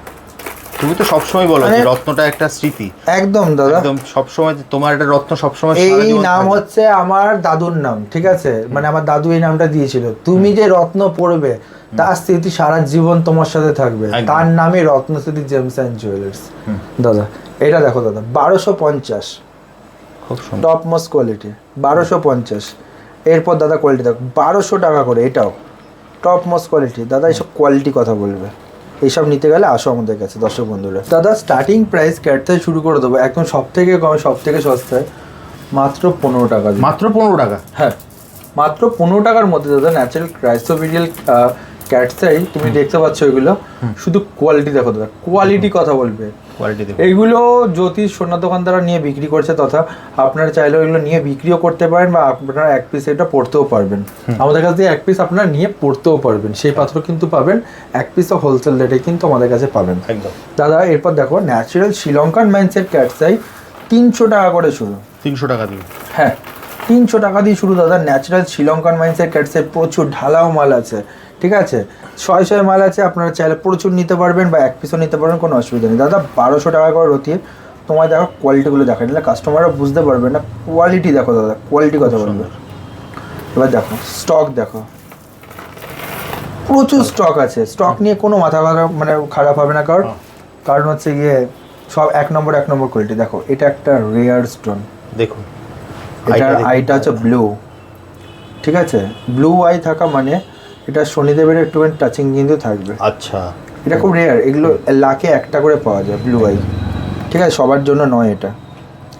তুমি তো সবসময় বলো যে মানে- রত্নটা একটা স্মৃতি। একদম দাদা। একদম সবসময় তোমার একটা রত্ন সবসময় এই নাম হচ্ছে আমার দাদুর নাম ঠিক আছে? মানে আমার দাদু এই নামটা দিয়েছিল। তুমি যে রত্ন পড়বে তার স্মৃতি সারা জীবন তোমার সাথে থাকবে। তার নামই রত্ন স্মৃতি জেমস অ্যান্ড জুয়েলার্স। দাদা এটা দেখো দাদা বারোশো পঞ্চাশ। টপ মোস্ট কোয়ালিটি বারোশো পঞ্চাশ। এরপর দাদা কোয়ালিটি দেখো বারোশো টাকা করে এটাও টপ মোস্ট কোয়ালিটি দাদা এইসব কোয়ালিটি কথা বলবে। এইসব নিতে গেলে আসো আমাদের কাছে দর্শক বন্ধুরা। দাদা স্টার্টিং প্রাইস ক্যাট থেকে শুরু করে দেবো একদম সব থেকে কম সব থেকে সস্তায় মাত্র পনেরো টাকা। মাত্র পনেরো টাকা? হ্যাঁ মাত্র পনেরো টাকার মধ্যে দাদা ন্যাচারাল ক্রাইসোভিডিয়াল ক্যাটসাই তুমি দেখতে পাচ্ছ এগুলো। শুধু কোয়ালিটি দেখো দাদা কোয়ালিটি কথা বলবে। কোয়ালিটি দেবে এইগুলো জ্যোতিষ সোনা দোকানদাররা নিয়ে বিক্রি করছে তথা আপনারা চাইলে এগুলো নিয়ে বিক্রিও করতে পারেন বা আপনারা এক পিস এটা পড়তেও পারবেন। আমাদের কাছ থেকে এক পিস আপনারা নিয়ে পড়তেও পারবেন। সেই পাত্র কিন্তু পাবেন এক পিসও হোলসেল রেটে কিন্তু আমাদের কাছে পাবেন। একদম। দাদা এরপর দেখো ন্যাচারাল শ্রীলঙ্কান মাইন্সের ক্যাটসাই তিনশো টাকা করে শুরু। তিনশো টাকা দিয়ে। হ্যাঁ তিনশো টাকা দিয়ে শুরু। দাদা ন্যাচারাল শ্রীলঙ্কান মাইন্সের ক্যাটসে প্রচুর ঢালাও মাল আছে। ঠিক আছে? ছয় ছয় মাল আছে আপনারা চাইলে প্রচুর নিতে পারবেন বা এক পিসও নিতে পারবেন কোনো অসুবিধা নেই। দাদা বারোশো টাকা করে রতিয়ে তোমার দেখো কোয়ালিটিগুলো দেখা নিলে কাস্টমাররা বুঝতে পারবে না। কোয়ালিটি দেখো দাদা কোয়ালিটি কথা বলবে। এবার দেখো স্টক দেখো। প্রচুর স্টক আছে। স্টক নিয়ে কোনো মাথা খারাপ মানে খারাপ হবে না কারণ কারণ হচ্ছে গিয়ে সব এক নম্বর এক নম্বর কোয়ালিটি দেখো এটা একটা রেয়ার স্টোন দেখুন। এটার আইটা হচ্ছে ব্লু ঠিক আছে? ব্লু আই থাকা মানে এটা শনিদেবের একটুখানি টাচিং কিন্তু থাকবে। আচ্ছা। এটা খুব রেয়ার এগুলো লাখে একটা করে পাওয়া যায় ব্লু আই ঠিক আছে সবার জন্য নয় এটা।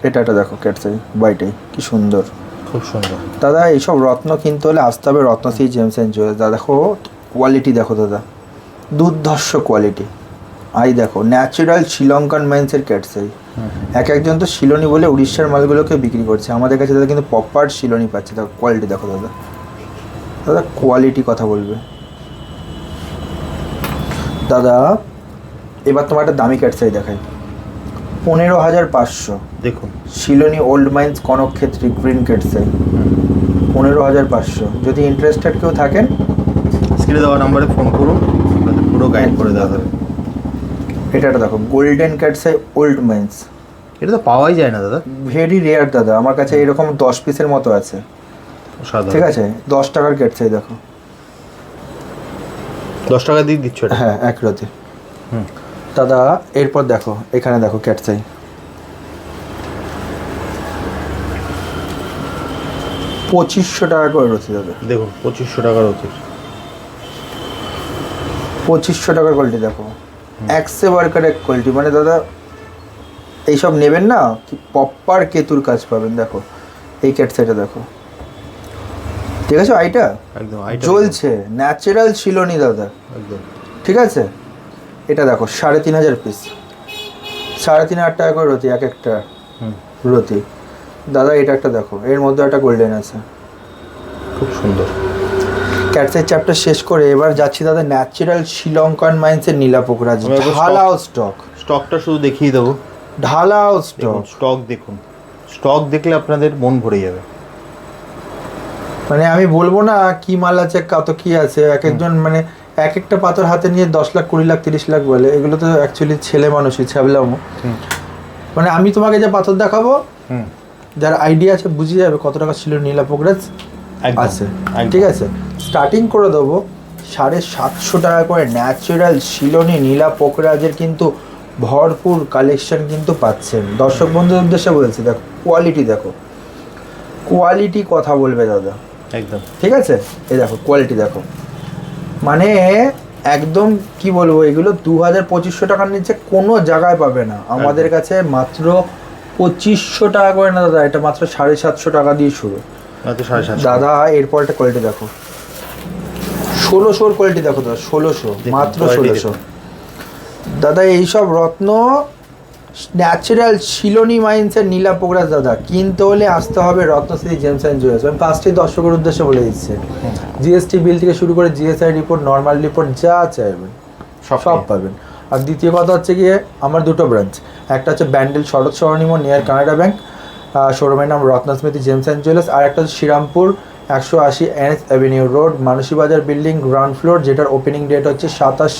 এটা এটা দেখো ক্যাটসাই বাইটাই কি সুন্দর। খুব সুন্দর। দাদা এইসব রত্ন কিনতে হলে আসতে হবে Ratna Ratnashree gems and jewellers দাদা দেখো কোয়ালিটি দেখো দাদা। দুর্ধর্ষ কোয়ালিটি আই দেখো ন্যাচারাল শ্রীলঙ্কান মাইন্সের ক্যাটসাই এক একজন তো শিলনি বলে উড়িষ্যার মালগুলোকে বিক্রি করছে। আমাদের কাছে দাদা কিন্তু প্রপার শিলনি পাচ্ছে। দেখো কোয়ালিটি দেখো দাদা। দাদা কোয়ালিটি কথা বলবে। দাদা এবার তোমার একটা দামি ক্যাটসাই দেখাই। পনেরো হাজার পাঁচশো। দেখুন। শিলনি ওল্ড মাইন্স কনকক্ষেত্রী গ্রিন ক্যাটসাই পনেরো হাজার পাঁচশো। যদি ইন্টারেস্টেড কেউ থাকেন স্ক্রিনে দেওয়া নাম্বারে ফোন করুন পুরো গাইড করে দেওয়া হবে এটা একটা দেখো গোল্ডেন ক্যাটসাই ওল্ড মাইন্স এটা তো পাওয়াই যায় না দাদা। ভেরি রেয়ার দাদা আমার কাছে এরকম দশ পিসের মতো আছে। ঠিক আছে দশ টাকার ক্যাটসাই দেখো। দশ টাকা দিয়ে দিচ্ছ হ্যাঁ এক রাতে। দাদা এরপর দেখো এখানে দেখো ক্যাটসাই পঁচিশশো টাকা করে রয়েছে দাদা। দেখুন পঁচিশশো টাকার অতির পঁচিশশো টাকার কোয়ালিটি দেখো। একশে ওয়ার্কার এক কোয়ালিটি মানে দাদা এইসব নেবেন না কি পপ্পার কেতুর কাজ পাবেন দেখো। এই ক্যাট সেটা দেখো। ঠিক আছে আইটা? একদম আইটা জ্বলছে ন্যাচারাল ছিল নি দাদা। একদম। ঠিক আছে? এটা দেখো সাড়ে তিন হাজার পিস সাড়ে তিন হাজার টাকা করে রতি এক একটা হুম। রতি। দাদা এটা একটা দেখো এর মধ্যে একটা গোল্ডেন আছে। খুব সুন্দর। ক্যাটসের চ্যাপ্টার শেষ করে এবার যাচ্ছি দাদা ন্যাচারাল শ্রীলঙ্কান মাইন্সের নীলা একবার ঢালাও স্টক স্টকটা শুধু দেখিয়ে দেবো। ঢালাও স্টক স্টক দেখুন। স্টক দেখলে আপনাদের মন ভরে যাবে। মানে আমি বলব না কি মাল আছে কত কি আছে এক একজন মানে এক একটা পাথর হাতে নিয়ে দশ লাখ কুড়ি লাখ তিরিশ লাখ বলে এগুলো তো অ্যাকচুয়ালি ছেলে মানুষই ছাবলামো মানে আমি তোমাকে যে পাথর দেখাবো হুম। যার আইডিয়া আছে বুঝে যাবে কত টাকা ছিল নীলা একদম, আছে। ঠিক আছে? স্টার্টিং করে দেবো সাড়ে সাতশো টাকা করে ন্যাচারাল শিলনি নীলা পোকরাজের কিন্তু ভরপুর কালেকশন কিন্তু পাচ্ছেন। দর্শক বন্ধুদের উদ্দেশ্যে বলছি দেখো কোয়ালিটি দেখো। কোয়ালিটি কথা বলবে দাদা। একদম। ঠিক আছে? এই দেখো কোয়ালিটি দেখো। মানে একদম কি বলব এগুলো দু হাজার পঁচিশশো টাকার নিচে কোনো জায়গায় পাবে না। আমাদের কাছে মাত্র পঁচিশশো টাকা করে না দাদা এটা মাত্র সাড়ে সাতশো টাকা দিয়ে শুরু। দাদা এরপর একটা কোয়ালিটি দেখো। ষোলোশোর কোয়ালিটি দেখো দাদা ষোলোশো মাত্র ষোলোশো। দাদা এইসব রত্ন ন্যাচারাল শিলনি মাইন্সের নীলা পোকরাজ দাদা। কিনতে হলে আসতে হবে রত্নশ্রী জেমস অ্যান্ড জুয়েলার্স আমি পাঁচটি দর্শকের উদ্দেশ্যে বলে দিচ্ছি। জিএসটি বিল থেকে শুরু করে জিএসআই রিপোর্ট নর্মাল রিপোর্ট যা চাইবেন সব সব পাবেন। আর দ্বিতীয় কথা হচ্ছে গিয়ে আমার দুটো ব্রাঞ্চ একটা হচ্ছে ব্যান্ডেল শরৎ সরণিম নিয়ার কানাডা ব্যাংক শোরুমের নাম রত্নস্মৃতি জেমস অ্যান্ড জুয়েলার্স আর একটা হচ্ছে শ্রীরামপুর একশো আশি N S avenue road Manasi Bazar building ground floor যেটার ওপেনিং ডেট হচ্ছে সাতাশ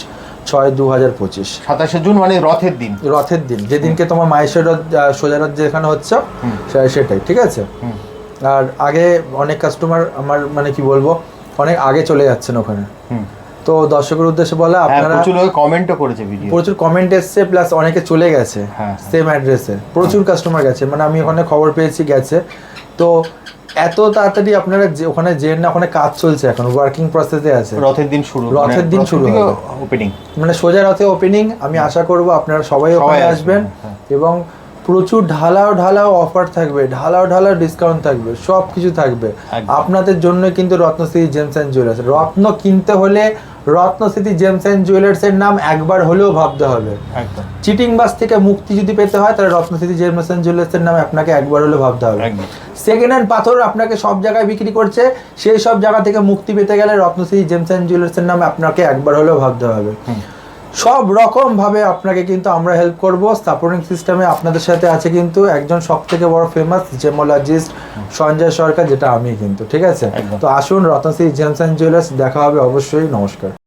ছয় দু হাজার পঁচিশ। সাতাশে জুন মানে রথের দিন। রথের দিন যেদিনকে তোমার মায়েশ্বর রথ সোজা রথ যেখানে হচ্ছে সেটাই ঠিক আছে? আর আগে অনেক কাস্টমার আমার মানে কি বলব অনেক আগে চলে যাচ্ছেন ওখানে। তো দর্শকের উদ্দেশ্যে বলা হ্যাঁ আপনারা প্রচুর কমেন্টও করেছে ভিডিও প্রচুর কমেন্ট এসছে প্লাস অনেকে চলে গেছে হ্যাঁ। সেম অ্যাড্রেসে প্রচুর কাস্টমার গেছে মানে আমি ওখানে খবর পেয়েছি গেছে। তো এত তাড়াতাড়ি আপনারা যে ওখানে যে না ওখানে কাজ চলছে এখন ওয়ার্কিং প্রসেসে আছে। রথের দিন শুরু রথের দিন শুরু হবে। ওপেনিং মানে সোজা রথে ওপেনিং আমি আশা করব আপনারা সবাই ওখানে আসবেন, আসবেন। হ্যাঁ। এবং প্রচুর ঢালাও ঢালাও অফার থাকবে ঢালাও ঢালাও ডিসকাউন্ট থাকবে সব কিছু থাকবে আপনাদের জন্য কিন্তু রত্নশ্রী জেমস অ্যান্ড জুয়েলার্স রত্ন কিনতে হলে রত্নশ্রী জেমস অ্যান্ড জুয়েলার্সের নাম একবার হলেও ভাবতে হবে। চিটিং বাস থেকে মুক্তি যদি পেতে হয় তাহলে রত্নশ্রী জেমস অ্যান্ড জুয়েলার্সের নামে আপনাকে একবার হলেও ভাবতে হবে। সেকেন্ড হ্যান্ড পাথর আপনাকে সব জায়গায় বিক্রি করছে সেই সব জায়গা থেকে মুক্তি পেতে গেলে রত্নশ্রী জেমস অ্যান্ড জুয়েলার্সের নামে আপনাকে একবার হলেও ভাবতে হবে। সব রকম ভাবে আপনাকে কিন্তু আমরা হেল্প করব। সাপোর্টিং সিস্টেমে আপনাদের সাথে আছে কিন্তু একজন সব থেকে বড় ফেমাস জেমোলজিস্ট সঞ্জয় সরকার যেটা আমি কিন্তু ঠিক আছে? তো আসুন রত্নশ্রী জেমস অ্যান্ড জুয়েলার্স দেখা হবে অবশ্যই। নমস্কার।